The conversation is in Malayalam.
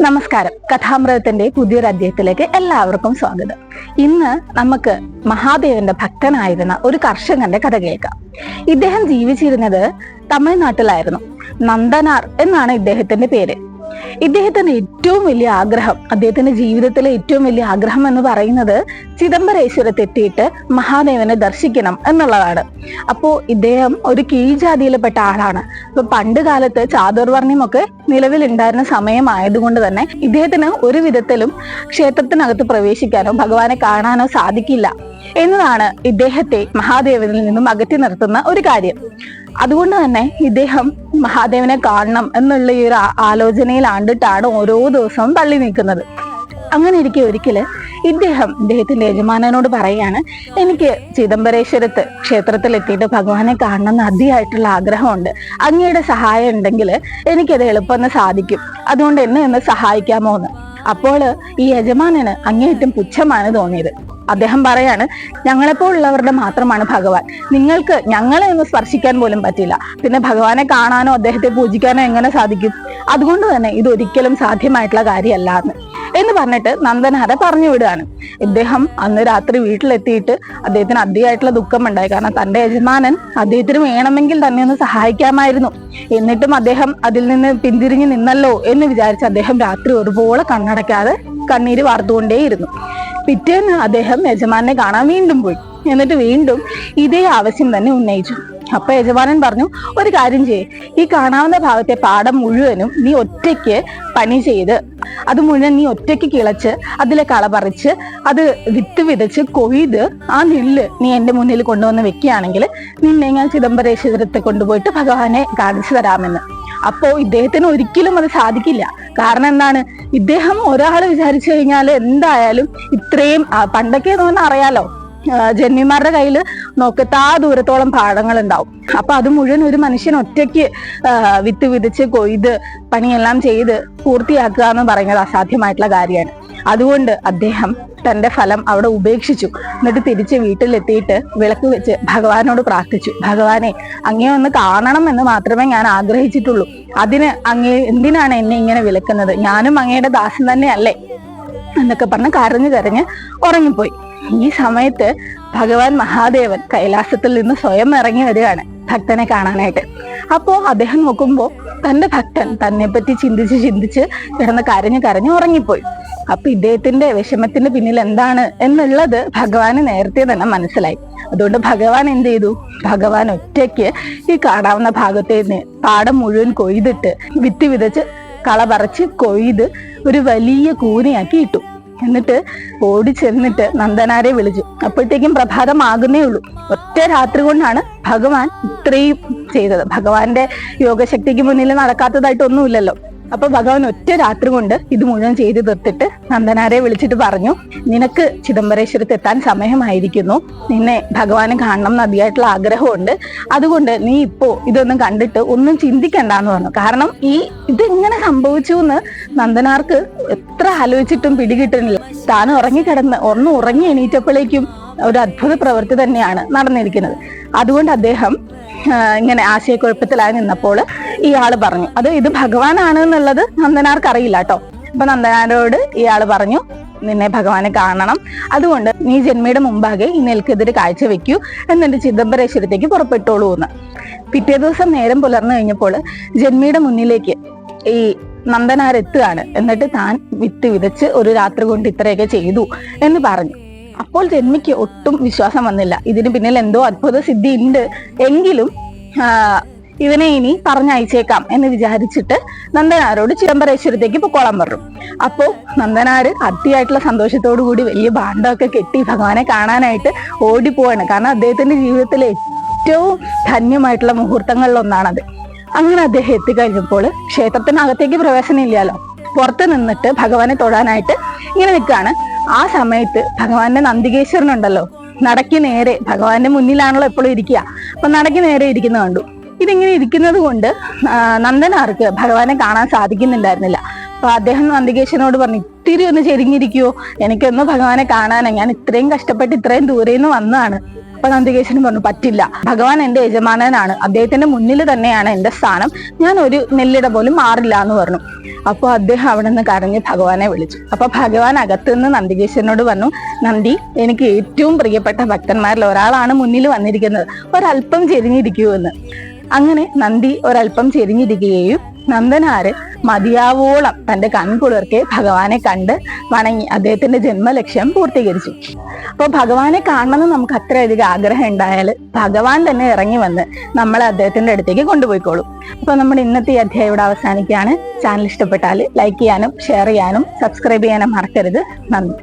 നമസ്കാരം. കഥാമൃതത്തിന്റെ പുതിയൊരു അധ്യായത്തിലേക്ക് എല്ലാവർക്കും സ്വാഗതം. ഇന്ന് നമുക്ക് മഹാദേവന്റെ ഭക്തനായിരുന്ന ഒരു കർഷകന്റെ കഥ കേൾക്കാം. ഇദ്ദേഹം ജീവിച്ചിരുന്നത് തമിഴ്നാട്ടിലായിരുന്നു. നന്ദനാർ എന്നാണ് ഇദ്ദേഹത്തിന്റെ പേര്. ഇദ്ദേഹത്തിന്റെ ഏറ്റവും വലിയ ആഗ്രഹം അദ്ദേഹത്തിന്റെ ജീവിതത്തിലെ ഏറ്റവും വലിയ ആഗ്രഹം എന്ന് പറയുന്നത് ചിദംബരേശ്വരത്ത് എത്തിയിട്ട് മഹാദേവനെ ദർശിക്കണം എന്നുള്ളതാണ്. അപ്പോ ഇദ്ദേഹം ഒരു കീഴ്ജാതിയിൽപ്പെട്ട ആളാണ്. അപ്പൊ പണ്ട് കാലത്ത് ചാതുർവർണയമൊക്കെ നിലവിലുണ്ടായിരുന്ന സമയമായതുകൊണ്ട് തന്നെ ഇദ്ദേഹത്തിന് ഒരു വിധത്തിലും ക്ഷേത്രത്തിനകത്ത് പ്രവേശിക്കാനോ ഭഗവാനെ കാണാനോ സാധിക്കില്ല എന്നതാണ് ഇദ്ദേഹത്തെ മഹാദേവനിൽ നിന്നും അകറ്റി നിർത്തുന്ന ഒരു കാര്യം. അതുകൊണ്ട് തന്നെ ഇദ്ദേഹം മഹാദേവനെ കാണണം എന്നുള്ള ഈ ഒരു ആലോചനയിലാണ്ടിട്ടാണ് ഓരോ ദിവസവും തള്ളി നീക്കുന്നത് അങ്ങനെ ഇരിക്കെ ഒരിക്കൽ ഇദ്ദേഹം ഇദ്ദേഹത്തിന്റെ യജമാനോട് പറയാണ് എനിക്ക് ചിദംബരേശ്വരത്ത് ക്ഷേത്രത്തിൽ എത്തിയിട്ട് ഭഗവാനെ കാണണം എന്ന് അതിയായിട്ടുള്ള ആഗ്രഹമുണ്ട്. അങ്ങയുടെ സഹായം ഉണ്ടെങ്കിൽ എനിക്കത് എളുപ്പം സാധിക്കും. അതുകൊണ്ട് എന്നെ ഒന്ന് സഹായിക്കാമോ എന്ന്. അപ്പോൾ ഈ യജമാനന് അങ്ങേയറ്റം പുച്ഛമാണ് തോന്നിയത്. അദ്ദേഹം പറയാണ് ഞങ്ങളെപ്പോലുള്ളവരുടെ മാത്രമാണ് ഭഗവാൻ. നിങ്ങൾക്ക് ഞങ്ങളെ ഒന്ന് സ്പർശിക്കാൻ പോലും പറ്റില്ല. പിന്നെ ഭഗവാനെ കാണാനോ അദ്ദേഹത്തെ പൂജിക്കാനോ എങ്ങനെ സാധിക്കും? അതുകൊണ്ട് തന്നെ ഇത് ഒരിക്കലും സാധ്യമായിട്ടുള്ള കാര്യമല്ല എന്ന് എന്ന് പറഞ്ഞിട്ട് നന്ദനാരെ പറഞ്ഞു വിടുകയാണ്. ഇദ്ദേഹം അന്ന് രാത്രി വീട്ടിലെത്തിയിട്ട് അദ്ദേഹത്തിന് അധികമായിട്ടുള്ള ദുഃഖം ഉണ്ടായി കാരണം തന്റെ യജമാനൻ അദ്ദേഹത്തിന് വേണമെങ്കിൽ തന്നെ ഒന്ന് സഹായിക്കാമായിരുന്നു. എന്നിട്ടും അദ്ദേഹം അതിൽ നിന്ന് പിന്തിരിഞ്ഞ് നിന്നല്ലോ എന്ന് വിചാരിച്ച് അദ്ദേഹം രാത്രി ഒരുപോലെ കണ്ണടക്കാതെ കണ്ണീര് വാർത്തുകൊണ്ടേയിരുന്നു. പിറ്റേന്ന് അദ്ദേഹം യജമാനെ കാണാൻ വീണ്ടും പോയി. എന്നിട്ട് വീണ്ടും ഇതേ ആവശ്യം തന്നെ ഉന്നയിച്ചു. അപ്പൊ യജമാനൻ പറഞ്ഞു ഒരു കാര്യം ചെയ്യേ. ഈ കാണാവുന്ന ഭാഗത്തെ പാടം മുഴുവനും നീ ഒറ്റയ്ക്ക് പണി ചെയ്ത് അത് മുഴുവൻ നീ ഒറ്റയ്ക്ക് കിളച്ച് അതിലെ കള പറിച്ച് അത് വിത്ത് വിതച്ച് കൊയ്ത് ആ നെല്ല് നീ എന്റെ മുന്നിൽ കൊണ്ടുവന്ന് വെക്കുകയാണെങ്കിൽ നിന്നെ ഞാൻ ചിദംബരേശ്വരത്തെ കൊണ്ടുപോയിട്ട് ഭഗവാനെ കാണിച്ചു തരാമെന്ന്. അപ്പോ ഇദ്ദേഹത്തിന് ഒരിക്കലും അത് സാധിക്കില്ല. കാരണം എന്താണ്? ഇദ്ദേഹം ഒരാൾ വിചാരിച്ചു കഴിഞ്ഞാൽ എന്തായാലും ഇത്രയും പണ്ടൊക്കെ തോന്നുന്ന അറിയാലോ ജന്മിമാരുടെ കയ്യിൽ നോക്കത്താ ദൂരത്തോളം പാടങ്ങൾ ഉണ്ടാവും അപ്പൊ അത് മുഴുവൻ ഒരു മനുഷ്യൻ ഒറ്റയ്ക്ക് വിത്ത് വിതച്ച് കൊയ്ത് പണിയെല്ലാം ചെയ്ത് പൂർത്തിയാക്കുക എന്ന് പറയുന്നത് അസാധ്യമായിട്ടുള്ള കാര്യമാണ്. അതുകൊണ്ട് അദ്ദേഹം തന്റെ ഫലം അവിടെ ഉപേക്ഷിച്ചു. എന്നിട്ട് തിരിച്ച് വീട്ടിലെത്തിയിട്ട് വിളക്ക് വെച്ച് ഭഗവാനോട് പ്രാർത്ഥിച്ചു. ഭഗവാനെ അങ്ങേ ഒന്ന് കാണണം എന്ന് മാത്രമേ ഞാൻ ആഗ്രഹിച്ചിട്ടുള്ളൂ. അതിന് അങ്ങേ എന്തിനാണ് എന്നെ ഇങ്ങനെ വിളക്കുന്നത് ഞാനും അങ്ങയുടെ ദാസൻ തന്നെയല്ലേ? എന്നൊക്കെ പറഞ്ഞ് കരഞ്ഞു കരഞ്ഞ് ഉറങ്ങിപ്പോയി. ഈ സമയത്ത് ഭഗവാൻ മഹാദേവൻ കൈലാസത്തിൽ നിന്ന് സ്വയം ഇറങ്ങി വരികയാണ് ഭക്തനെ കാണാനായിട്ട്. അപ്പോൾ അദ്ദേഹം നോക്കുമ്പോൾ തന്റെ ഭക്തൻ തന്നെ പറ്റി ചിന്തിച്ച് ചിന്തിച്ച് കിടന്ന് കരഞ്ഞു കരഞ്ഞു ഉറങ്ങിപ്പോയി. അപ്പൊ ഇദ്ദേഹത്തിന്റെ വിഷമത്തിന്റെ പിന്നിൽ എന്താണ് എന്നുള്ളത് ഭഗവാന് നേരത്തെ തന്നെ മനസ്സിലായി. അതുകൊണ്ട് ഭഗവാൻ എന്ത് ചെയ്തു? ഭഗവാൻ ഒറ്റയ്ക്ക് ഈ കാണാവുന്ന ഭാഗത്തെ പാടം മുഴുവൻ കൊയ്തിട്ട് വിത്ത് വിതച്ച് കള പറിച്ച് കൊയ്ത് ഒരു വലിയ കൂനയാക്കി ഇട്ടു. എന്നിട്ട് ഓടി ചെന്നിട്ട് നന്ദനാരെ വിളിച്ചു. അപ്പോഴത്തേക്കും പ്രഭാതമാകുന്നേ ഉള്ളൂ. ഒറ്റ രാത്രി കൊണ്ടാണ് ഭഗവാൻ ഇത്രയും ചെയ്തത്. ഭഗവാന്റെ യോഗശക്തിക്ക് മുന്നിൽ നടക്കാത്തതായിട്ടൊന്നുമില്ലല്ലോ. അപ്പൊ ഭഗവാൻ ഒറ്റ രാത്രി കൊണ്ട് ഇത് മുഴുവൻ ചെയ്തു തീർത്തിട്ട് നന്ദനാരെ വിളിച്ചിട്ട് പറഞ്ഞു നിനക്ക് ചിദംബരേശ്വരത്ത് എത്താൻ സമയമായിരിക്കുന്നു. നിന്നെ ഭഗവാനെ കാണണം എന്ന് അതിയായിട്ടുള്ള ആഗ്രഹമുണ്ട്. അതുകൊണ്ട് നീ ഇപ്പോ ഇതൊന്നും കണ്ടിട്ട് ഒന്നും ചിന്തിക്കണ്ട എന്ന് പറഞ്ഞു. കാരണം ഈ ഇതെങ്ങനെ സംഭവിച്ചു എന്ന് നന്ദനാർക്ക് എത്ര ആലോചിച്ചിട്ടും പിടികിട്ടുന്നില്ല. താൻ ഉറങ്ങിക്കിടന്ന് ഒന്ന് ഉറങ്ങി എണീറ്റപ്പോഴേക്കും ഒരു അത്ഭുത പ്രവൃത്തി തന്നെയാണ് നടന്നിരിക്കുന്നത്. അതുകൊണ്ട് അദ്ദേഹം ഇങ്ങനെ ആശയക്കുഴപ്പത്തിലായി നിന്നപ്പോൾ ഇയാൾ പറഞ്ഞു. അത് ഇത് ഭഗവാനാണ് എന്നുള്ളത് നന്ദനാർക്ക് അറിയില്ല കേട്ടോ. അപ്പൊ നന്ദനാരോട് ഇയാൾ പറഞ്ഞു നിന്നെ ഭഗവാനെ കാണണം. അതുകൊണ്ട് നീ ജന്മയുടെ മുമ്പാകെ ഈ നെൽക്കെതിരെ കാഴ്ച വെക്കൂ എന്നിട്ട് ചിദംബരേശ്വരത്തേക്ക് പുറപ്പെട്ടോളൂ എന്ന്. പിറ്റേ ദിവസം നേരം പുലർന്നു കഴിഞ്ഞപ്പോൾ ജന്മിയുടെ മുന്നിലേക്ക് ഈ നന്ദനാരെത്തുകയാണ്. എന്നിട്ട് താൻ വിത്ത് വിതച്ച് ഒരു രാത്രി കൊണ്ട് ഇത്രയൊക്കെ ചെയ്തു എന്ന് പറഞ്ഞു. അപ്പോൾ ജന്മിക്ക് ഒട്ടും വിശ്വാസം വന്നില്ല. ഇതിന് പിന്നിൽ എന്തോ അത്ഭുത സിദ്ധി ഉണ്ട് എങ്കിലും ഇവനെ ഇനി പറഞ്ഞയച്ചേക്കാം എന്ന് വിചാരിച്ചിട്ട് നന്ദനാരോട് ചിദംബരേശ്വരത്തേക്ക് പൊക്കോളാൻ പറഞ്ഞു. അപ്പോ നന്ദനാര് അതിയായിട്ടുള്ള സന്തോഷത്തോടു കൂടി വലിയ ഭാണ്ഡമൊക്കെ കെട്ടി ഭഗവാനെ കാണാനായിട്ട് ഓടിപ്പോവാണ് കാരണം അദ്ദേഹത്തിന്റെ ജീവിതത്തിലെ ഏറ്റവും ധന്യമായിട്ടുള്ള മുഹൂർത്തങ്ങളിലൊന്നാണത്. അങ്ങനെ അദ്ദേഹം എത്തിക്കഴിഞ്ഞപ്പോൾ ക്ഷേത്രത്തിനകത്തേക്ക് പ്രവേശനം ഇല്ലല്ലോ പുറത്ത് നിന്നിട്ട് ഭഗവാനെ തൊഴാനായിട്ട് ഇങ്ങനെ നിൽക്കുകയാണ്. ആ സമയത്ത് ഭഗവാന്റെ നന്ദികേശ്വരനുണ്ടല്ലോ. നടക്കി നേരെ ഭഗവാന്റെ മുന്നിലാണല്ലോ എപ്പോഴും ഇരിക്കുക. അപ്പൊ നടക്കി നേരെ ഇരിക്കുന്ന കണ്ടു. ഇതിങ്ങനെ ഇരിക്കുന്നത് കൊണ്ട് നന്ദനാർക്ക് ഭഗവാനെ കാണാൻ സാധിക്കുന്നുണ്ടായിരുന്നില്ല. അപ്പൊ അദ്ദേഹം നന്ദികേശനോട് പറഞ്ഞു ഇത്തിരി ഒന്ന് ചെരിഞ്ഞിരിക്കുവോ? എനിക്കൊന്ന് ഭഗവാനെ കാണാനാണ് ഞാൻ ഇത്രയും കഷ്ടപ്പെട്ട് ഇത്രയും ദൂരെ നിന്ന് വന്നതാണ്. അപ്പൊ നന്ദികേശൻ പറഞ്ഞു പറ്റില്ല. ഭഗവാൻ എന്റെ യജമാനനാണ്. അദ്ദേഹത്തിന്റെ മുന്നിൽ തന്നെയാണ് എന്റെ സ്ഥാനം. ഞാൻ ഒരു നെല്ലിട പോലും മാറില്ല എന്ന് പറഞ്ഞു. അപ്പോൾ അദ്ദേഹം അവിടെ നിന്ന് കരഞ്ഞ് ഭഗവാനെ വിളിച്ചു. അപ്പൊ ഭഗവാൻ അകത്തുനിന്ന് നന്ദികേശ്വരനോട് പറഞ്ഞു നന്ദി എനിക്ക് ഏറ്റവും പ്രിയപ്പെട്ട ഭക്തന്മാരിൽ ഒരാളാണ് മുന്നിൽ വന്നിരിക്കുന്നത്. ഒരല്പം ചെരിഞ്ഞിരിക്കുമെന്ന് അങ്ങനെ നന്ദി ഒരൽപ്പം ചെരിഞ്ഞിരിക്കുകയും നന്ദനാര് മതിയാവോളം തന്റെ കൺകുളിർക്കെ ഭഗവാനെ കണ്ട് വണങ്ങി അദ്ദേഹത്തിന്റെ ജന്മലക്ഷ്യം പൂർത്തീകരിച്ചു. അപ്പോൾ ഭഗവാനെ കാണണമെന്ന് നമുക്ക് അത്രയധികം ആഗ്രഹം ഉണ്ടായാൽ ഭഗവാൻ തന്നെ ഇറങ്ങി വന്ന് നമ്മളെ അദ്ദേഹത്തിന്റെ അടുത്തേക്ക് കൊണ്ടുപോയിക്കോളും. അപ്പോൾ നമ്മുടെ ഇന്നത്തെ അധ്യായം ഇവിടെ അവസാനിക്കുകയാണ്. ചാനൽ ഇഷ്ടപ്പെട്ടാൽ ലൈക്ക് ചെയ്യാനും ഷെയർ ചെയ്യാനും സബ്സ്ക്രൈബ് ചെയ്യാനും മറക്കരുത്. നന്ദി.